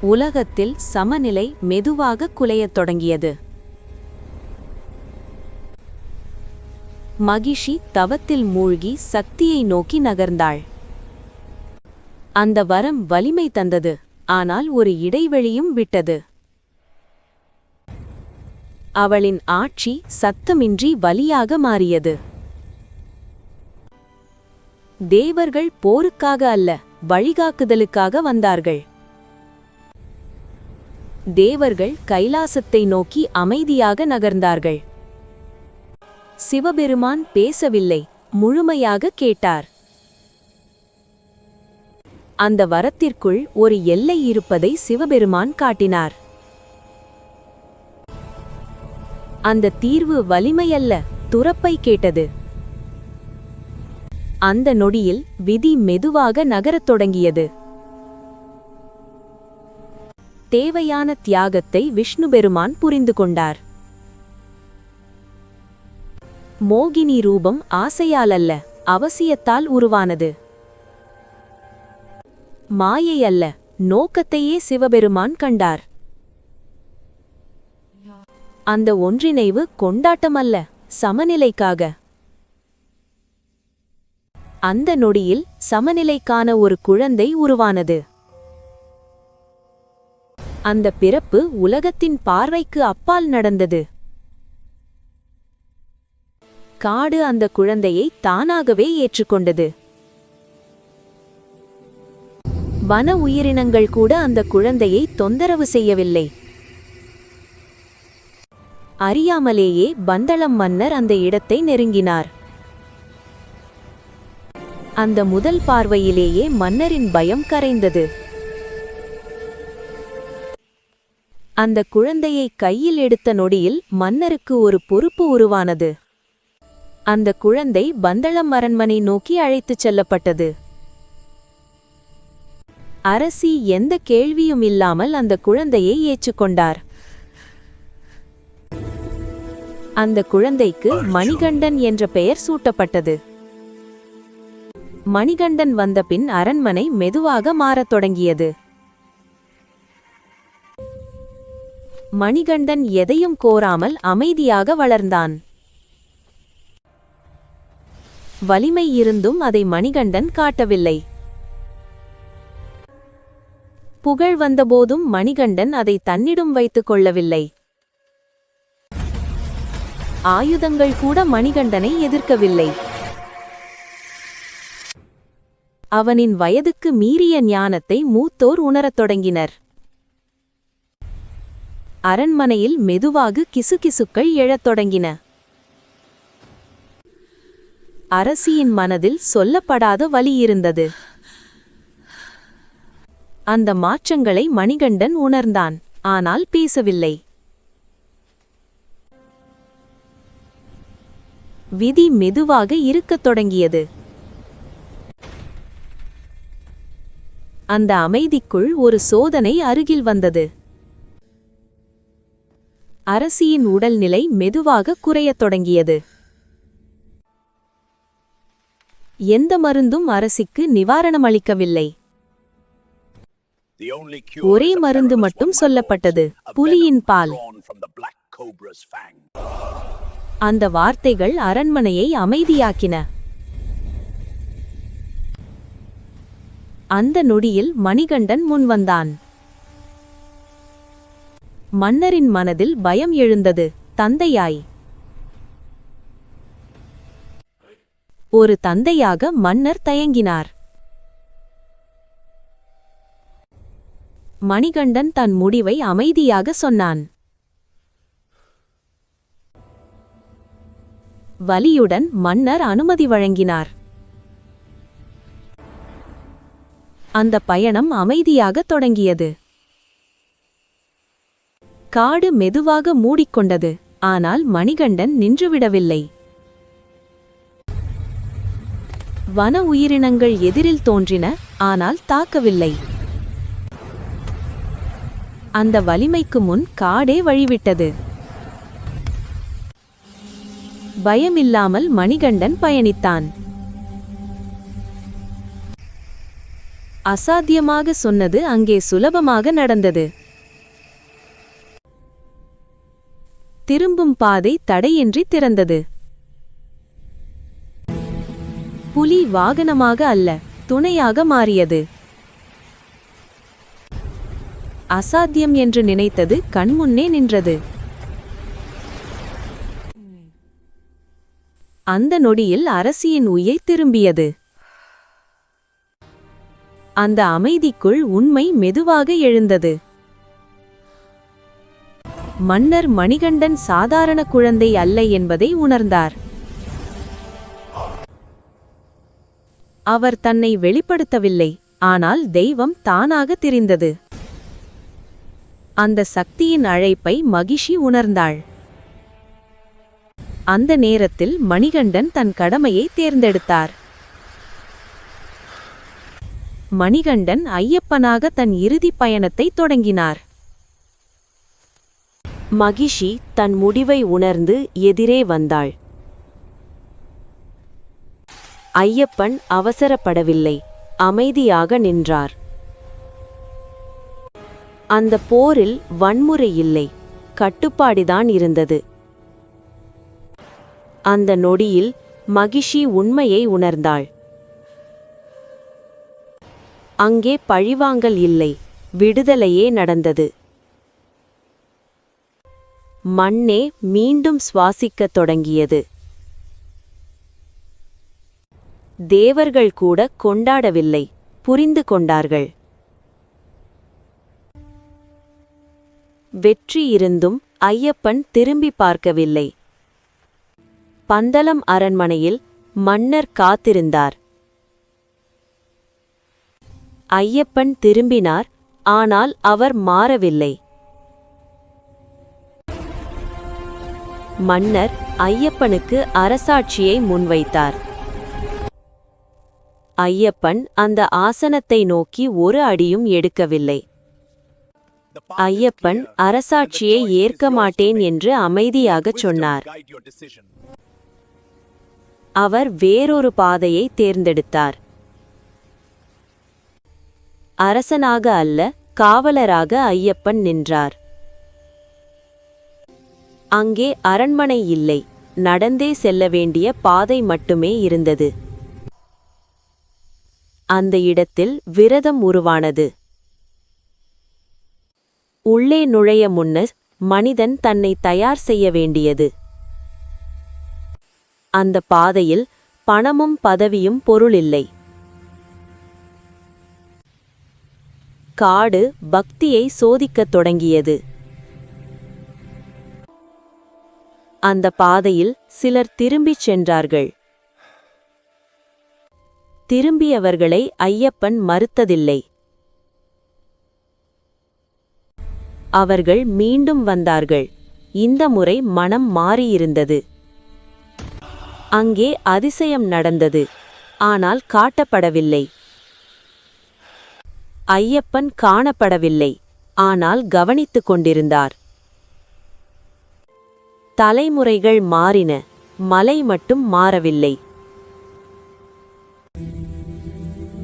உலகத்தில் சமநிலை மெதுவாக குலையத் தொடங்கியது. மகிஷி தவத்தில் மூழ்கி சக்தியை நோக்கி நகர்ந்தாள். அந்த வரம் வலிமை தந்தது ஆனால் ஒரு இடைவெளியும் விட்டது. அவளின் ஆட்சி சத்தமின்றி வலியாக மாறியது. தேவர்கள் போருக்காக அல்ல வழிகாக்குதலுக்காக வந்தார்கள். தேவர்கள் கைலாசத்தை நோக்கி அமைதியாக நகர்ந்தார்கள். சிவபெருமான் பேசவில்லை முழுமையாக கேட்டார். அந்த வரத்திற்குள் ஒரு எல்லை இருப்பதை சிவபெருமான் காட்டினார். அந்த தீர்வு வலிமையல்ல துறப்பை கேட்டது. அந்த நொடியில் விதி மெதுவாக நகரத் தொடங்கியது. தேவையான தியாகத்தை விஷ்ணு பெருமான் புரிந்து கொண்டார். மோகினி ரூபம் ஆசையால் அல்ல அவசியத்தால் உருவானது. மாயை அல்ல நோக்கத்தையே சிவபெருமான் கண்டார். அந்த ஒன்றிணைவு கொண்டாட்டமல்ல சமநிலைக்காக. அந்த நொடியில் சமநிலைக்கான ஒரு குழந்தை உருவானது. அந்த பிறப்பு உலகத்தின் பார்வைக்கு அப்பால் நடந்தது. காடு அந்த குழந்தையை தானாகவே ஏற்றுக்கொண்டது. வன உயிரினங்கள் கூட அந்த குழந்தையை தொந்தரவு செய்யவில்லை. அறியாமலேயே பந்தளம் மன்னர் அந்த இடத்தை நெருங்கினார். அந்த முதல் பார்வையிலேயே மன்னரின் பயம் கரைந்தது. அந்த குழந்தையை கையில் எடுத்த நொடியில் மன்னருக்கு ஒரு பொறுப்பு உருவானது. அந்த குழந்தை பந்தளம் அரண்மனை நோக்கி அழைத்துச் செல்லப்பட்டது. அரசி எந்த கேள்வியும் இல்லாமல் அந்த குழந்தையை ஏற்றுக்கொண்டார் அந்த குழந்தைக்கு மணிகண்டன் என்ற பெயர் சூட்டப்பட்டது. மணிகண்டன் வந்தபின் அரண்மனை மெதுவாக மாறத் தொடங்கியது. மணிகண்டன் எதையும் கோராமல் அமைதியாக வளர்ந்தான். வலிமை இருந்தும் அதை மணிகண்டன் காட்டவில்லை. புகழ் வந்தபோதும் மணிகண்டன் அதை தன்னிடம் வைத்துக் கொள்ளவில்லை. ஆயுதங்கள் கூட மணிகண்டனை எதிர்க்கவில்லை. அவனின் வயதுக்கு மீறிய ஞானத்தை மூத்தோர் உணரத் தொடங்கினர். அரண்மனையில் மெதுவாக கிசுகிசுக்கள் எழத் தொடங்கின. அரசியின் மனதில் சொல்லப்படாத வலி இருந்தது. அந்த மாற்றங்களை மணிகண்டன் உணர்ந்தான் ஆனால் பேசவில்லை. விதி மெதுவாக இருக்கத் தொடங்கியது. அந்த அமைதிக்குள் ஒரு சோதனை அருகில் வந்தது. அரசியின் உடல்நிலை மெதுவாக குறையத் தொடங்கியது. எந்த மருந்தும் அரசிக்கு நிவாரணம் அளிக்கவில்லை ஒரே மருந்து மட்டும் சொல்லப்பட்டது புலியின் பால். அந்த வார்த்தைகள் அரண்மனையை அமைதியாக்கின. அந்த நொடியில் மணிகண்டன் முன்வந்தான். மன்னரின் மனதில் பயம் எழுந்தது. தந்தையாய். ஒரு தந்தையாக மன்னர் தயங்கினார். மணிகண்டன் தன் முடிவை அமைதியாக சொன்னான். வலியுடன் மன்னர் அனுமதி வழங்கினார். அந்த பயணம் அமைதியாக தொடங்கியது. காடு மெதுவாக மூடிக்கொண்டது. ஆனால் மணிகண்டன் நின்றுவிடவில்லை. வன உயிரினங்கள் எதிரில் தோன்றின ஆனால் தாக்கவில்லை. அந்த வலிமைக்கு முன் காடே வழிவிட்டது. பயமில்லாமல் மணிகண்டன் பயணித்தான். அசாத்தியமாக சொன்னது அங்கே சுலபமாக நடந்தது. திரும்பும் பாதை தடையின்றி திறந்தது. புலி வாகனமாக அல்ல துணையாக மாறியது. அசாத்தியம் என்று நினைத்தது கண்முன்னே நின்றது. அந்த நொடியில் அரசியின் உயிர் திரும்பியது. அந்த அமைதிக்குள் உண்மை மெதுவாக எழுந்தது. மன்னர் மணிகண்டன் சாதாரண குழந்தை அல்ல என்பதை உணர்ந்தார். அவர் தன்னை வெளிப்படுத்தவில்லை ஆனால் தெய்வம் தானாக தெரிந்தது. அந்த சக்தியின் அழைப்பை மகிஷி உணர்ந்தாள். அந்த நேரத்தில் மணிகண்டன் தன் கடமையை தேர்ந்தெடுத்தார். மணிகண்டன் ஐயப்பனாக தன் இறுதி பயணத்தை தொடங்கினார். மகிஷி தன் முடிவை உணர்ந்து எதிரே வந்தாள். ஐயப்பன் அவசரப்படவில்லை. அமைதியாக நின்றார். அந்த போரில் வன்முறை இல்லை. கட்டுப்பாடுதான் இருந்தது. அந்த நொடியில் மகிஷி உண்மையை உணர்ந்தாள். அங்கே பழிவாங்கல் இல்லை. விடுதலையே நடந்தது. மண்ணே மீண்டும் சுவாசிக்கத் தொடங்கியது. தேவர்கள் கூட கொண்டாடவில்லை புரிந்து கொண்டார்கள். வெற்றி இருந்தும் ஐயப்பன் திரும்பி பார்க்கவில்லை. பந்தலம் அரண்மனையில் மன்னர் காத்திருந்தார். ஐயப்பன் திரும்பினார் ஆனால் அவர் மாறவில்லை. மன்னர் ஐயப்பனுக்கு அரசாட்சியை முன்வைத்தார். ஐயப்பன் அந்த ஆசனத்தை நோக்கி ஒரு அடியும் எடுக்கவில்லை. ஐயப்பன் அரசாட்சியை ஏற்க மாட்டேன் என்று அமைதியாகச் சொன்னார். அவர் வேறொரு பாதையை தேர்ந்தெடுத்தார். அரசனாக அல்ல காவலராக ஐயப்பன் நின்றார். அங்கே அரண்மனை இல்லை. நடந்தே செல்ல வேண்டிய பாதை மட்டுமே இருந்தது. அந்த இடத்தில் விரதம் உருவானது. உள்ளே நுழைய முன்னர் மனிதன் தன்னை தயார் செய்ய வேண்டியது. அந்த பாதையில் பணமும் பதவியும் பொருளில்லை. காடு பக்தியை சோதிக்கத் தொடங்கியது. அந்த பாதையில் சிலர் திரும்பிச் சென்றார்கள். திரும்பியவர்களை ஐயப்பன் மறுத்ததில்லை. அவர்கள் மீண்டும் வந்தார்கள். இந்த முறை மனம் மாறியிருந்தது. அங்கே அதிசயம் நடந்தது. ஆனால் காட்டப்படவில்லை. ஐயப்பன் காணப்படவில்லை. ஆனால் கவனித்துக் கொண்டிருந்தார். தலைமுறைகள் மாறின மலை மட்டும் மாறவில்லை.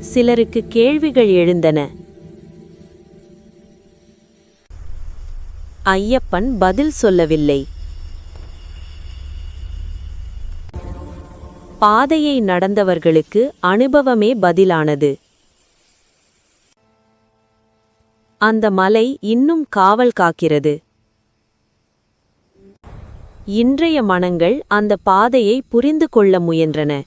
சிலருக்கு கேள்விகள் எழுந்தன. ஐயப்பன் பதில் சொல்லவில்லை. பாதையை நடந்தவர்களுக்கு அனுபவமே பதிலானது. அந்த மலை இன்னும் காவல் காக்கிறது. இன்றைய மனங்கள் அந்த பாதையை புரிந்து கொள்ள முயன்றன.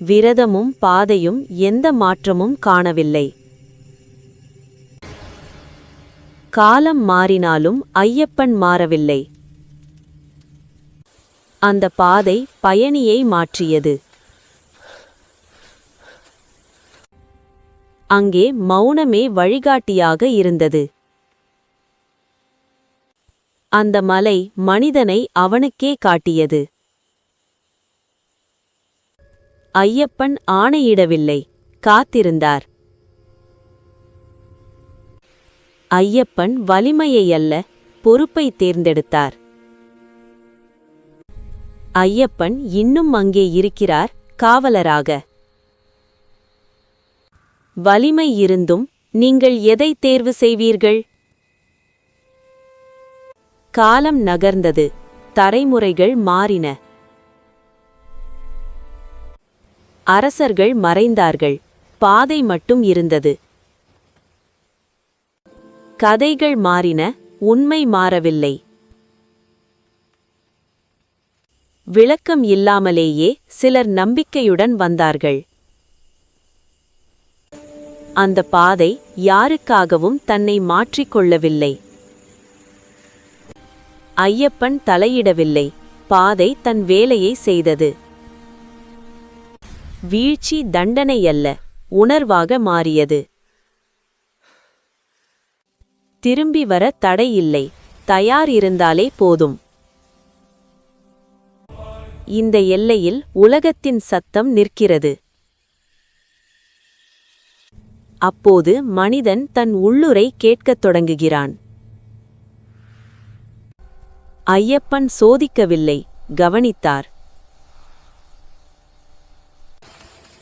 விரதமும் பாதையும் எந்த மாற்றமும் காணவில்லை. காலம் மாறினாலும் ஐயப்பன் மாறவில்லை. அந்த பாதை பயணியை மாற்றியது. அங்கே மௌனமே வழிகாட்டியாக இருந்தது. அந்த மலை மனிதனை அவனுக்கே காட்டியது. ஐயப்பன் ஆணையிடவில்லை காத்திருந்தார். ஐயப்பன் வலிமையை அல்ல பொறுப்பை தேர்ந்தெடுத்தார். ஐயப்பன் இன்னும் அங்கே இருக்கிறார் காவலராக. வலிமை இருந்தும் நீங்கள் எதை தேர்வு செய்வீர்கள்? காலம் நகர்ந்தது. தரைமுறைகள் மாறின. அரசர்கள் மறைந்தார்கள். பாதை மட்டும் இருந்தது. கதைகள் மாறின. உண்மை மாறவில்லை. விளக்கம் இல்லாமலேயே சிலர் நம்பிக்கையுடன் வந்தார்கள். அந்த பாதை யாருக்காகவும் தன்னை மாற்றிக்கொள்ளவில்லை. ஐயப்பன் தலையிடவில்லை. பாதை தன் வேலையை செய்தது. வீழ்ச்சி தண்டனையல்ல. உணர்வாக மாறியது. திரும்பி வர தடையில்லை தயார் இருந்தாலே போதும். இந்த எல்லையில் உலகத்தின் சத்தம் நிற்கிறது. அப்போது மனிதன் தன் உள்ளுரை கேட்கத் தொடங்குகிறான். ஐயப்பன் சோதிக்கவில்லை கவனித்தார்.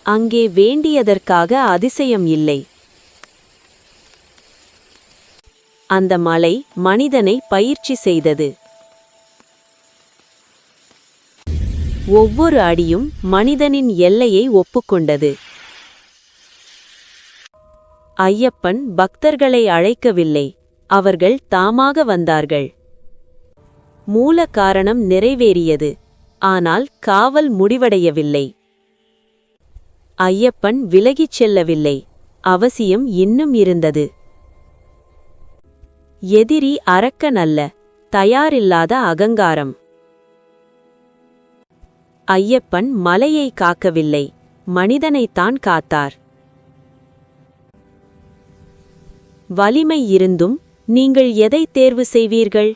அங்கே வேண்டியதற்காக அதிசயம் இல்லை. அந்த மலை மனிதனை பயிற்சி செய்தது. ஒவ்வொரு அடியும் மனிதனின் எல்லையை ஒப்புக்கொண்டது. ஐயப்பன் பக்தர்களை அழைக்கவில்லை அவர்கள் தாமாக வந்தார்கள். மூல காரணம் நிறைவேறியது. ஆனால் காவல் முடிவடையவில்லை. ஐயப்பன் விலகிச் செல்லவில்லை. அவசியம் இன்னும் இருந்தது. எதிரி அரக்கன் அல்ல தயாரில்லாத அகங்காரம். ஐயப்பன் மலையை காக்கவில்லை மனிதனைத்தான் காத்தார். வலிமை இருந்தும் நீங்கள் எதை தேர்வு செய்வீர்கள்?